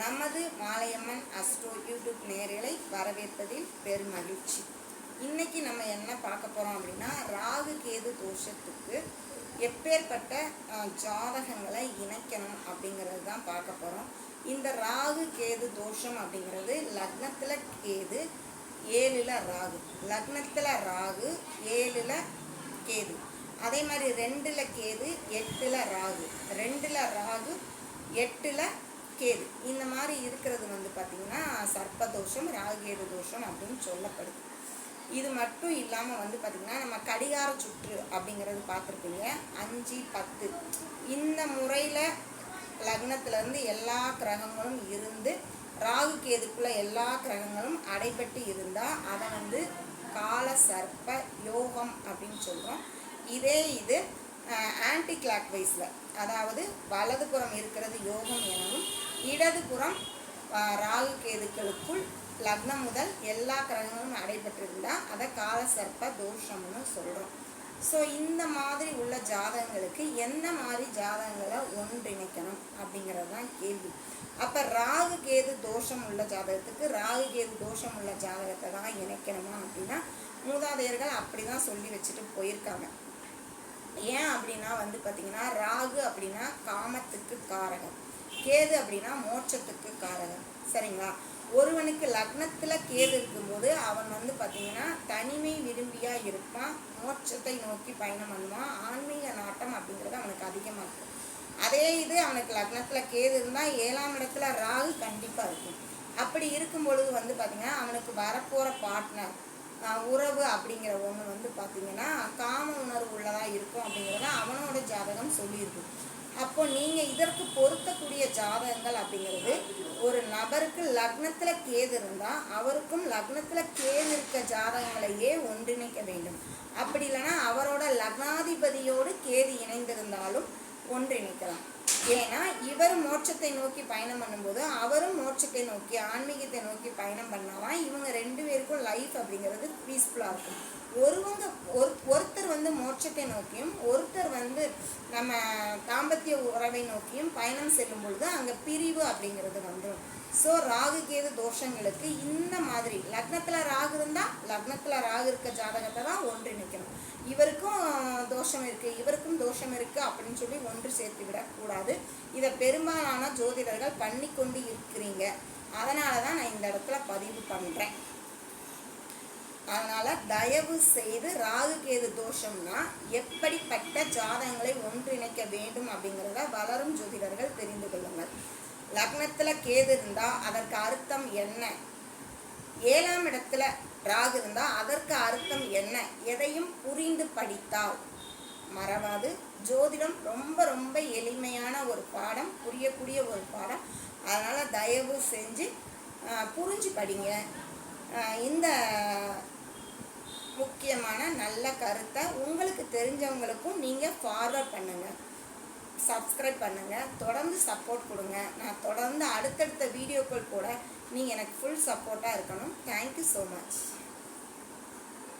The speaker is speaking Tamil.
நமது மாலையம்மன் அஸ்ட்ரோ யூடியூப் நேயர்களை வரவேற்பதில் பெரும் மகிழ்ச்சி. இன்னைக்கு நம்ம என்ன பார்க்க போகிறோம் அப்படின்னா ராகு கேது தோஷத்துக்கு எப்பேற்பட்ட ஜாதகங்களை இணைக்கணும் அப்படிங்கிறது தான் பார்க்க போகிறோம் இந்த ராகு கேது தோஷம் அப்படிங்கிறது லக்னத்தில் கேது ஏழில் ராகு. லக்னத்தில் ராகு ஏழில் கேது. அதே மாதிரி ரெண்டில் கேது எட்டில் ராகு. ரெண்டில் ராகு எட்டில் கேது இந்த மாதிரி இருக்கிறது வந்து பார்த்திங்கன்னா சர்ப்பதோஷம் ராகுகேது தோஷம் அப்படின்னு சொல்லப்படுது. இது மட்டும் இல்லாமல் வந்து பார்த்திங்கன்னா நம்ம கடிகார சுற்று அப்படிங்கிறது பார்த்துருப்பீங்க. அஞ்சு பத்து. இந்த முறையில் லக்னத்துலேருந்து எல்லா கிரகங்களும் இருந்து ராகு கேதுக்குள்ளே எல்லா கிரகங்களும் அடைபட்டு இருந்தால் அதை வந்து கால சர்ப்ப யோகம் அப்படின்னு சொல்கிறோம் இதே இது ஆன்டி கிளாக் வைஸில் அதாவது வலதுபுறம் இருக்கிறது யோகம் எனவும் இடதுபுறம் ராகு கேதுக்களுக்குள் லக்னம் முதல் எல்லா கிரகங்களும் அடைபட்டிருந்தால் அதை கால சர்ப்ப தோஷம்னு சொல்கிறோம் ஸோ இந்த மாதிரி உள்ள ஜாதகங்களுக்கு எந்த மாதிரி ஜாதகங்களை ஒன்றிணைக்கணும் அப்படிங்கிறது தான் கேள்வி. அப்போ ராகு கேது தோஷம் உள்ள ஜாதகத்துக்கு ராகு கேது தோஷம் உள்ள ஜாதகத்தை தான் இணைக்கணுமா அப்படின்னா மூதாதையர்கள் அப்படி தான் சொல்லி வச்சுட்டு போயிருக்காங்க. ஏன் அப்படின்னா வந்து பார்த்திங்கன்னா ராகு அப்படின்னா காமத்துக்கு காரகம். கேது அப்படின்னா மோட்சத்துக்கு காரகம் சரிங்களா? ஒருவனுக்கு லக்னத்தில் கேது இருக்கும்போது அவன் வந்து பார்த்தீங்கன்னா தனிமை விரும்பியாக இருப்பான் மோட்சத்தை நோக்கி பயணம் பண்ணுவான் ஆன்மீக நாட்டம் அப்படிங்கிறது அவனுக்கு அதிகமாக இருக்கும். அதே இது அவனுக்கு லக்னத்தில் கேது இருந்தால் ஏழாம் இடத்துல ராகு கண்டிப்பாக இருக்கும். அப்படி இருக்கும் பொழுது வந்து பார்த்தீங்கன்னா அவனுக்கு வரப்போகிற பார்ட்னர் உறவு அப்படிங்கிற ஒன்று வந்து பார்த்தீங்கன்னா காம உணர்வு உள்ளதாக இருக்கும் அப்படிங்கிறத அவனோட ஜாதகம் சொல்லியிருக்கு அப்போ நீங்கள் இதற்கு பொருத்தக்கூடிய ஜாதகங்கள் அப்படிங்கிறது ஒரு நபருக்கு லக்னத்தில் கேது இருந்தால் அவருக்கும் லக்னத்தில் கேது இருக்க ஜாதகங்களையே ஒன்றிணைக்க வேண்டும். அப்படி இல்லைன்னா அவரோட லக்னாதிபதியோடு கேது இணைந்திருந்தாலும் ஒன்றிணைக்கலாம். ஏன்னா இவர் மோட்சத்தை நோக்கி பயணம் பண்ணும்போது அவரும் மோட்சத்தை நோக்கி ஆன்மீகத்தை நோக்கி பயணம் பண்ணாலாம் இவங்க ரெண்டு பேருக்கும் லைஃப் அப்படிங்கிறது பீஸ்ஃபுல்லாக இருக்கும். ஒருவங்க ஒரு ஒருத்தர் வந்து மோட்சத்தை நோக்கியும் ஒருத்தர் வந்து நம்ம தாம்பத்திய உறவை நோக்கியும் பயணம் செல்லும் பொழுது அங்கே பிரிவு அப்படிங்கிறது வந்துடும் ஸோ ராகு கேது தோஷங்களுக்கு இந்த மாதிரி லக்னத்தில் ராகு இருந்தால் லக்னத்தில் ராகு இருக்க ஜாதகத்தை தான் ஒன்றிணைக்கணும். இவருக்கும் தோஷம் இருக்குது இவருக்கும் தோஷம் இருக்குது அப்படின்னு சொல்லி ஒன்று சேர்த்து விட விடக்கூடாது இதை பெரும்பாலான ஜோதிடர்கள் பண்ணி கொண்டு இருக்கிறீங்க. அதனால தான் நான் இந்த இடத்துல பதிவு பண்ணுறேன் அதனால் தயவு செய்து ராகு கேது தோஷம்னா எப்படிப்பட்ட ஜாதகங்களை ஒன்றிணைக்க வேண்டும் அப்படிங்கிறத வளரும் ஜோதிடர்கள் தெரிந்து கொள்ளுங்கள். லக்னத்தில் கேது இருந்தால் அதற்கு அர்த்தம் என்ன? ஏழாம் இடத்துல ராகு இருந்தால் அதற்கு அர்த்தம் என்ன? எதையும் புரிந்து படித்தால். மறவாது. ஜோதிடம் ரொம்ப ரொம்ப எளிமையான ஒரு பாடம் புரியக்கூடிய ஒரு பாடம். அதனால் தயவு செஞ்சு புரிஞ்சு படிங்க இந்த முக்கியமான நல்ல கருத்தை உங்களுக்கு தெரிஞ்சவங்களுக்கும் நீங்கள் ஃபார்வர்ட் பண்ணுங்கள் சப்ஸ்கிரைப் பண்ணுங்கள் தொடர்ந்து சப்போர்ட் கொடுங்க. நான் தொடர்ந்து அடுத்தடுத்த வீடியோக்கள் கூட நீங்கள் எனக்கு ஃபுல் சப்போர்ட்டாக இருக்கணும். Thank you so much